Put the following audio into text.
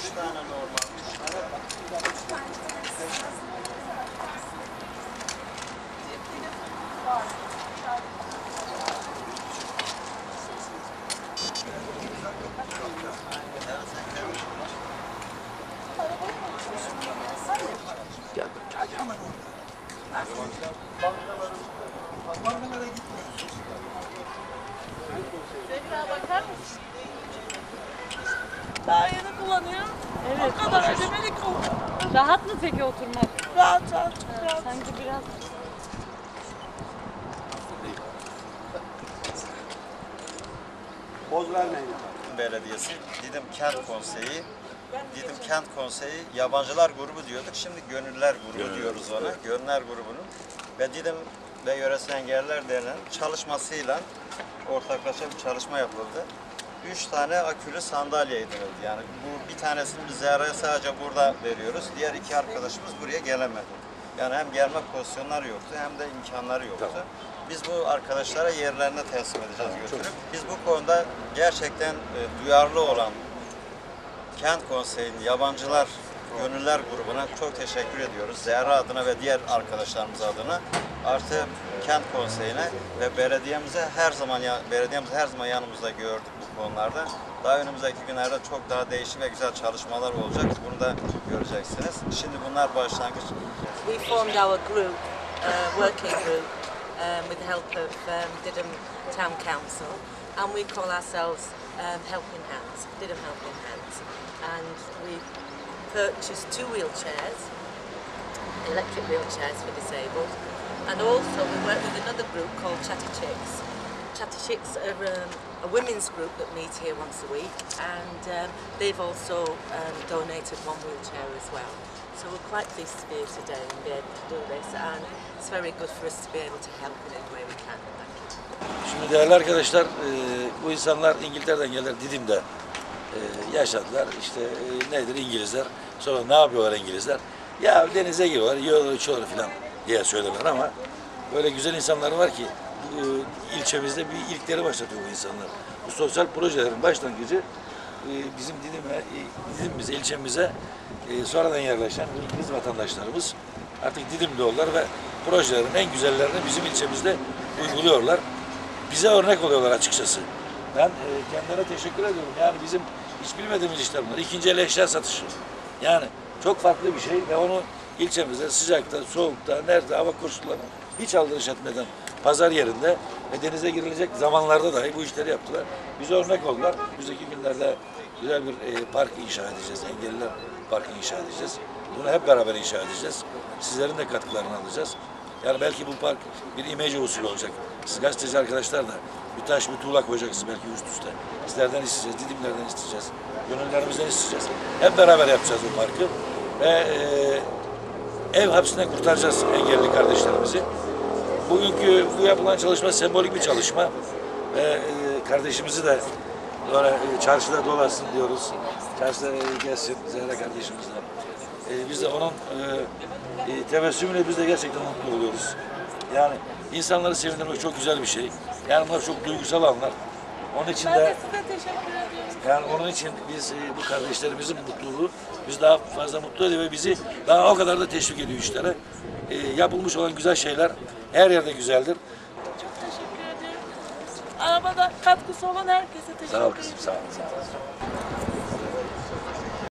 Üç tane normal. Üç tane. Zehra Daha yeni kullanıyorum. Evet. O kadar ödemelik oldu. Rahat mı peki oturmak? Rahat rahat çok rahat. Sanki biraz Belediyesi, Didim Kent Konseyi, Didim Kent Konseyi Yabancılar Grubu diyorduk. Şimdi Gönüller Grubu diyoruz ona. Gönüller Grubu'nun ve Didim ve Yöresel Engelliler Derneği'nin çalışmasıyla ortaklaşa bir çalışma yapıldı. Üç tane akülü sandalye edinildi. Yani bu bir tanesini biz Zehra'ya sadece burada veriyoruz. Diğer iki arkadaşımız buraya gelemedi. Yani hem gelme pozisyonları yoktu hem de imkanları yoktu. Biz bu arkadaşlara yerlerine teslim edeceğiz götürüp. Biz bu konuda gerçekten e, duyarlı olan Kent Konseyi'nin yabancılar gönüller grubuna çok teşekkür ediyoruz. Zehra adına ve diğer arkadaşlarımız adına. Artı Kent Konseyi'ne ve belediyemize her zaman belediyemizi her zaman yanımızda gördük konularda. Daha önümüzdeki günlerde çok daha değişik ve güzel çalışmalar olacak. Bunu da göreceksiniz. Şimdi bunlar başlangıç. We formed our group, uh, working group, um, with the help of um, Didham Town Council, and we call ourselves um, Helping Hands, Didham Helping Hands. And we purchased two wheelchairs, electric wheelchairs for disabled, and also we work with another group called Chatty Chicks. Chatty Chicks are um, a women's group that meet here once a week, and um, they've also um, donated one wheelchair as well. So we're quite pleased to be here today and be able to do this, and it's very good for us to be able to help in any way we can. Şimdi değerli arkadaşlar, e, bu insanlar İngiltere'den geldiler, Didim'de e, yaşadılar. İşte e, nedir İngilizler, sonra ne yapıyorlar İngilizler? Ya denize giriyorlar, yiyorlar, içiyorlar falan diye söylerler ama böyle güzel insanlar var ki ilçemizde bir ilkleri başlatıyor bu insanlar. Bu sosyal projelerin başlangıcı e, bizim Didim'e, e, Didim'imize, ilçemize e, sonradan yerleşen İngiliz vatandaşlarımız artık Didim'de oldular ve projelerin en güzellerini bizim ilçemizde uyguluyorlar bize örnek oluyorlar açıkçası. Ben e, kendilerine teşekkür ediyorum. Yani bizim hiç bilmediğimiz işler bunlar. İkinci el eşya satışı. Yani çok farklı bir şey ve onu ilçemizde sıcakta, soğukta, nerede, hava koşullarına hiç aldırış etmeden pazar yerinde ve denize girilecek zamanlarda dahi bu işleri yaptılar. Bize örnek oldular. Bizdeki günlerde güzel bir e, park inşa edeceğiz. Engelliler Parkı inşa edeceğiz. Bunu hep beraber inşa edeceğiz. Sizlerin de katkılarını alacağız. Yani belki bu park bir imece usulü olacak. Siz gazeteci arkadaşlar da bir taş bir tuğla koyacaksınız belki üst üste. Sizlerden isteyeceğiz, Didimlerden isteyeceğiz. Gönüllerimizden isteyeceğiz. Hep beraber yapacağız bu parkı. Ve e, ev hapsinden kurtaracağız engelli kardeşlerimizi. Bugünkü bu yapılan çalışma sembolik bir çalışma. Ve e, kardeşimizi de böyle e, çarşıda dolaşsın diyoruz. Çarşıda e, gelsin Zehra kardeşimiz de. E, biz de onun e, e, tebessümüyle biz de gerçekten mutlu oluyoruz. Yani insanları sevindirmek çok güzel bir şey. Yani bunlar çok duygusal anlar. Onun için Ben de de size teşekkür ediyorum. yani onun için biz e, bu kardeşlerimizin mutluluğu biz daha fazla mutlu ediyor ve bizi daha o kadar da teşvik ediyor işlere. E, yapılmış olan güzel şeyler her yerde güzeldir. Çok teşekkür ediyorum. Arabada katkısı olan herkese teşekkür Sağ ol ederim. kızım, sağ ol. Sağ ol.